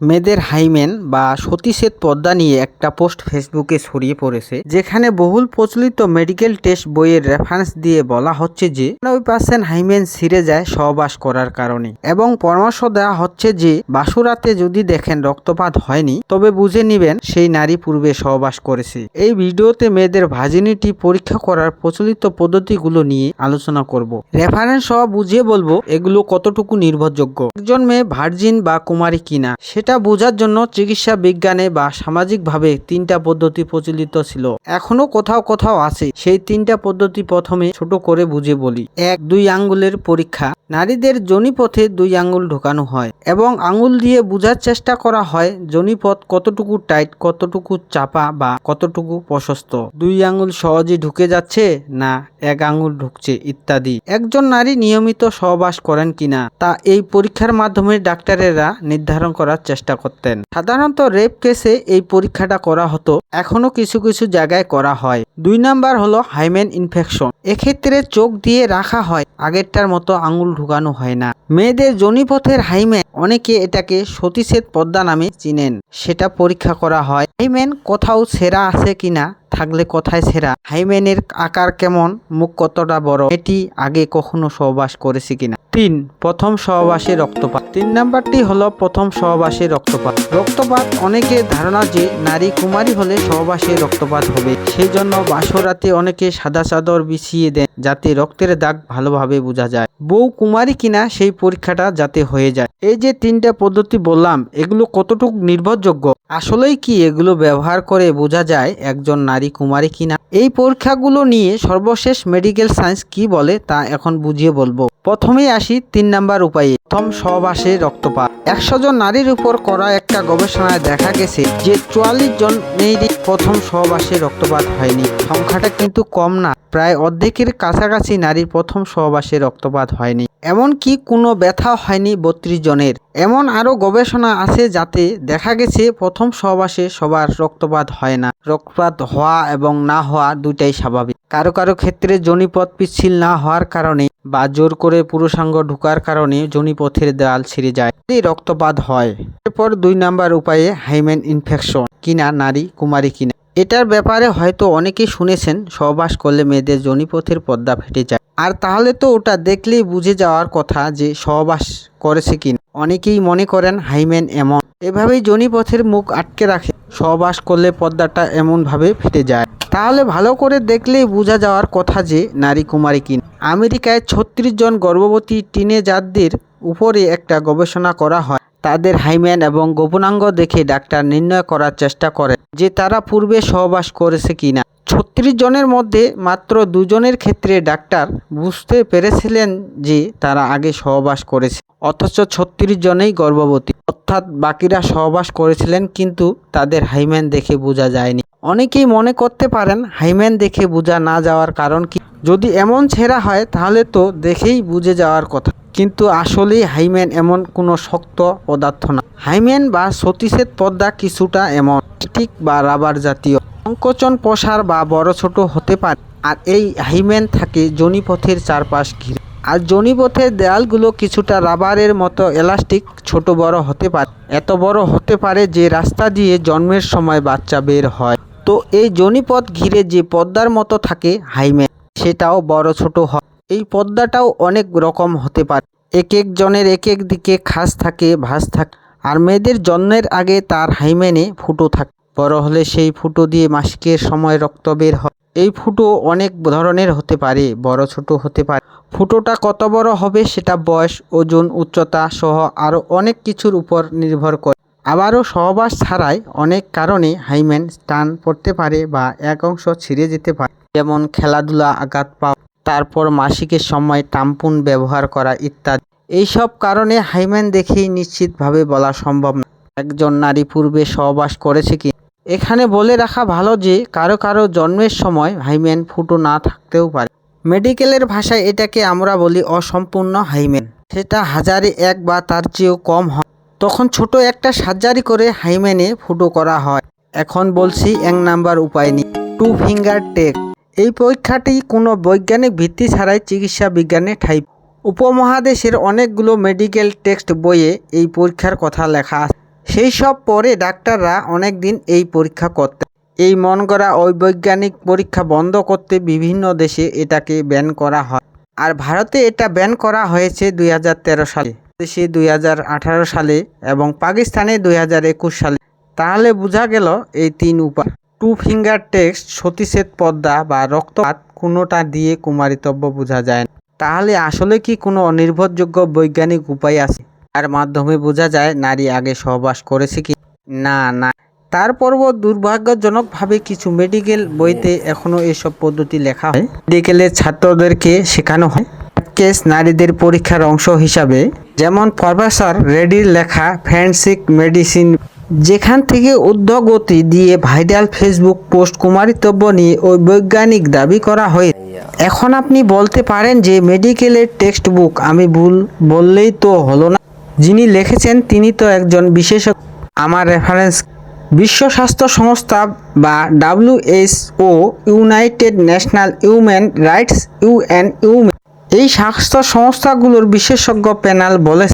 মেয়েদের হাইমেন বা সতীশ্বেত পদ্মা নিয়ে একটা পোস্ট ফেসবুকে ছড়িয়ে পড়েছে, যেখানে বহুল প্রচলিত মেডিকেল টেস্ট বইয়ের রেফারেন্স দিয়ে বলা হচ্ছে যে নব্বই পার্সেন্ট হাইমেন ছিঁড়ে যায় সহবাস করার কারণে এবং পরামর্শ দেওয়া হচ্ছে যে, বাসুরাতে যদি দেখেন রক্তপাত হয়নি, তবে বুঝে নিবেন সেই নারী পূর্বে সহবাস করেছে। এই ভিডিওতে মেয়েদের ভাজিনিটি পরীক্ষা করার প্রচলিত পদ্ধতিগুলো নিয়ে আলোচনা করব। রেফারেন্স সহ বুঝিয়ে বলব, এগুলো কতটুকু নির্ভরযোগ্য? একজন মেয়ে ভার্জিন বা কুমারী কিনা, সেটা বোঝার জন্য চিকিৎসা বিজ্ঞানে বা সামাজিকভাবে তিনটা পদ্ধতি প্রচলিত ছিল। এখনও কোথাও কোথাও আছে। সেই তিনটা পদ্ধতি প্রথমে ছোট করে বুঝে বলি। এক, দুই আঙ্গুলের পরীক্ষা। নারীদের জনিপথে দুই আঙ্গুল ঢোকানো হয় এবং আঙ্গুল দিয়ে বোঝার চেষ্টা করা হয় জনিপথ কতটুকু টাইট, কতটুকু চাপা বা কতটুকু প্রশস্ত। দুই আঙ্গুল সহজে ঢুকে যাচ্ছে না এক আঙ্গুল ঢুকছে ইত্যাদি। একজন নারী নিয়মিত সহবাস করেন কিনা তা এই পরীক্ষার মাধ্যমে ডাক্তারেরা নির্ধারণ করার চেষ্টা করতেন। সাধারণত রেপ কেসে এই পরীক্ষাটা করা হতো। এখনও কিছু কিছু জায়গায় করা হয়। দুই নাম্বার হলো হাইমেন ইনফেকশন। এক্ষেত্রে চোখ দিয়ে রাখা হয় আগেরটার মতো আঙুল ঢুকানো হয় না। মেয়েদের জনিপথের হাইমেন অনেকে এটাকে সতীশের পদ্মা নামে চিনেন। সেটা পরীক্ষা করা হয়। হাইমেন কোথাও সেরা আছে কিনা থাকলে কোথায় ছেঁড়া হাইমেনের আকার কেমন? মুখ কতটা বড়? এটি আগে কখনো সহবাস করেছে কিনা? তিন, প্রথম সহবাসে রক্তপাত। তিন নাম্বারটি হলো প্রথম সহবাসে রক্তপাত। রক্তপাত অনেকের ধারণা যে নারী কুমারী হলে সহবাসে রক্তপাত হবে। সেই জন্য বাসরাতে অনেকে সাদা চাদর বিছিয়ে দেন যাতে রক্তের দাগ ভালোভাবে বোঝা যায়। বউ কুমারী কিনা সেই পরীক্ষাটা যাতে হয়ে যায়। এই যে তিনটা পদ্ধতি বললাম, এগুলো কতটুকু নির্ভরযোগ্য? আসলেই কি এগুলো ব্যবহার করে বোঝা যায় একজন নারী কুমারী কিনা এই পরীক্ষাগুলো নিয়ে সর্বশেষ মেডিকেল সায়েন্স কি বলে তা এখন বুঝিয়ে বলব। প্রথমেই আসি তিন নাম্বার উপায়ে। প্রথম সহবাসে রক্তপাত। একশো জন নারীর উপর করা একটা গবেষণায় দেখা গেছে যে চুয়াল্লিশ জন মেয়েরই প্রথম সহবাসে রক্তপাত হয়নি। সংখ্যাটা কিন্তু কম না। প্রায় অর্ধেকের কাছাকাছি নারীর প্রথম সহবাসে রক্তপাত হয়নি। এমনকি কোনো ব্যথা হয়নি বত্রিশ জনের? এমন আরও গবেষণা আছে যাতে দেখা গেছে প্রথম সহবাসে সবার রক্তপাত হয় না। রক্তপাত হওয়া এবং না হওয়া দুটাই স্বাভাবিক। কারও কারও ক্ষেত্রে জনিপথ পিচ্ছিল না হওয়ার কারণে বা জোর করে পুরুষাঙ্গ ঢুকার কারণে জনিপথের দেয়াল ছিঁড়ে যায়। রক্তপাত হয়, এরপর দুই নাম্বার উপায়ে হাইমেন ইনফেকশন, কিনা নারী, কুমারী কিনা। এটার ব্যাপারে হয়তো অনেকেই শুনেছেন, সহবাস করলে মেয়েদের জনিপথের পর্দা ফেটে যায়। আর তাহলে তো ওটা দেখলেই বুঝে যাওয়ার কথা যে সহবাস করেছে কিনা। অনেকেই মনে করেন হাইম্যান এমন। এভাবেই জনিপথের মুখ আটকে রাখে। সহবাস করলে পর্দাটা এমনভাবে ফেটে যায়। তাহলে ভালো করে দেখলেই বোঝা যাওয়ার কথা যে নারী কুমারী কিনা। আমেরিকায় ছত্রিশ জন গর্ভবতী টিনেজারদের উপরে একটা গবেষণা করা হয়। তাদের হাইম্যান এবং গোপনাঙ্গ দেখে ডাক্তার নির্ণয় করার চেষ্টা করেন। যে তারা পূর্বে সহবাস করেছে কিনা। ছত্রিশ জনের মধ্যে মাত্র দুজনের ক্ষেত্রে ডাক্তার বুঝতে পেরেছিলেন যে তারা আগে সহবাস করেছে, অথচ ছত্রিশ জনেই গর্ভবতী। অর্থাৎ বাকিরা সহবাস করেছিলেন, কিন্তু তাদের হাইম্যান দেখে বোঝা যায়নি। অনেকেই মনে করতে পারেন হাইম্যান দেখে বোঝা না যাওয়ার কারণ কি? যদি এমন ছেঁড়া হয়, তাহলে তো দেখেই বুঝে যাওয়ার কথা। কিন্তু আসলেই হাইম্যান এমন কোনো শক্ত পদার্থ না। হাইম্যান বা সতীশ্বেত পর্দা কিছুটা এমন ঠিক বা রাবার জাতীয়। সংকোচন প্রসার বা বড় ছোট হতে পারে। আর এই হাইমেন থাকে জনিপথের চারপাশ ঘিরে। আর জনিপথের দেয়ালগুলো কিছুটা রাবারের মতো এলাস্টিক, ছোট বড় হতে পারে। এত বড় হতে পারে যে রাস্তা দিয়ে জন্মের সময় বাচ্চা বের হয়। তো এই জনিপথ ঘিরে যে পর্দার মতো থাকে হাইমেন, সেটাও বড় ছোট হয়। এই পর্দাটাও অনেক রকম হতে পারে। এক এক জনের এক এক দিকে খাস থাকে, ভাঁজ থাকে। আর মেয়েদের জন্মের আগে তার হাইমেনে ফুটো থাকে। বড় হলে সেই ফুটো দিয়ে মাসিকের সময় রক্ত বের হয়। এই ফুটো অনেক ধরনের হতে পারে, বড় ছোট হতে পারে। ফুটোটা কত বড় হবে সেটা বয়স, ওজন, উচ্চতা সহ আরও অনেক কিছুর উপর নির্ভর করে। আবারও সহবাস ছাড়াই অনেক কারণে হাইমেন টান পড়তে পারে বা এক অংশ ছিঁড়ে যেতে পারে। যেমন খেলাধুলা, আঘাত পাওয়া, তারপর মাসিকের সময় টাম্পুন ব্যবহার করা ইত্যাদি। এইসব কারণে হাইম্যান দেখেই নিশ্চিতভাবে বলা সম্ভব না। একজন নারী পূর্বে সহবাস করেছে কি? এখানে বলে রাখা ভালো যে, কারও কারও জন্মের সময় হাইম্যান ফুটো না থাকতেও পারে। মেডিকেলের ভাষায় এটাকে আমরা বলি অসম্পূর্ণ হাইম্যান। সেটা হাজারে এক বা তার চেয়েও কম হয়। তখন ছোট একটা সার্জারি করে হাইম্যানে ফুটো করা হয়। এখন বলছি এক নাম্বার উপায় নিয়ে। টু ফিঙ্গার টেক। এই পরীক্ষাটি কোনো বৈজ্ঞানিক ভিত্তি ছাড়াই চিকিৎসা বিজ্ঞানে ঠাই উপমহাদেশের অনেকগুলো মেডিকেল টেক্সট বইয়ে এই পরীক্ষার কথা লেখা সেই সব পরে ডাক্তাররা অনেক দিন এই পরীক্ষা করতে এই মন করা অবৈজ্ঞানিক পরীক্ষা বন্ধ করতে বিভিন্ন দেশে এটাকে ব্যান করা হয়। আর ভারতে এটা ব্যান করা হয়েছে দুই হাজার তেরো সালে। দেশে দুই হাজার আঠারো সালে এবং পাকিস্তানে দুই হাজার একুশ সালে। তাহলে বোঝা গেল এই তিন উপায় টু ফিঙ্গার টেক্সট সতীশ্বেত পদ্মা বা রক্তপাত কোনোটা দিয়ে কুমারিতব্য বোঝা যায় না। তাহলে আসলে কি কোনো অনির্ভরযোগ্য বৈজ্ঞানিক উপায় আছে? তার মাধ্যমে বোঝা যায় নারী আগে সহবাস করেছে কি? না না। তারপরও দুর্ভাগ্যজনকভাবে কিছু মেডিকেল বইতে এখনও এসব পদ্ধতি লেখা হয়। মেডিকেলের ছাত্রদেরকে শেখানো হয়। কেস নারীদের পরীক্ষার অংশ হিসাবে, যেমন প্রফেসর রেডির লেখা ফ্যান্সিক মেডিসিন যেখান থেকে উদ্যোগতি দিয়ে ভাইরাল ফেসবুক পোস্ট কুমারিতব্য নিয়ে ওই বৈজ্ঞানিক দাবি করা হয়ে এখন আপনি বলতে পারেন যে মেডিকেলের টেক্সট বুক আমি ভুল বললেই তো হলো না। যিনি লিখেছেন, তিনি তো একজন বিশেষজ্ঞ। আমার রেফারেন্স বিশ্ব স্বাস্থ্য সংস্থা বা WHO united national human rights, UN women এই স্বাস্থ্য সংস্থাগুলোর বিশেষজ্ঞ প্যানেল বলে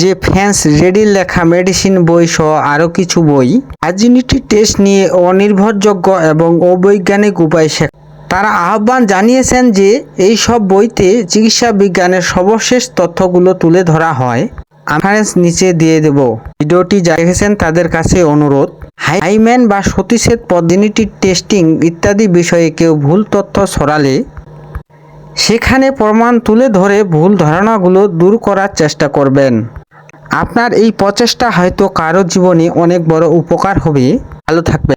যে ফ্যান্স রেডির লেখা মেডিসিন বই সহ আরও কিছু বই ভার্জিনিটি টেস্ট নিয়ে অনির্ভরযোগ্য এবং অবৈজ্ঞানিক উপায় শেখা তারা আহ্বান জানিয়েছেন যে এই সব বইতে চিকিৎসা বিজ্ঞানের সর্বশেষ তথ্যগুলো তুলে ধরা হয়। রেফারেন্স নিচে দিয়ে দেব। ভিডিওটি দেখেছেন তাদের কাছে অনুরোধ, হাইম্যান বা সতীশের পদ্ধতি টেস্টিং ইত্যাদি বিষয়ে কেউ ভুল তথ্য ছড়ালে সেখানে প্রমাণ তুলে ধরে ভুল ধারণাগুলো দূর করার চেষ্টা করবেন। আপনার এই প্রচেষ্টা হয়তো কারও জীবনে অনেক বড় উপকার হবে। ভালো থাকবেন।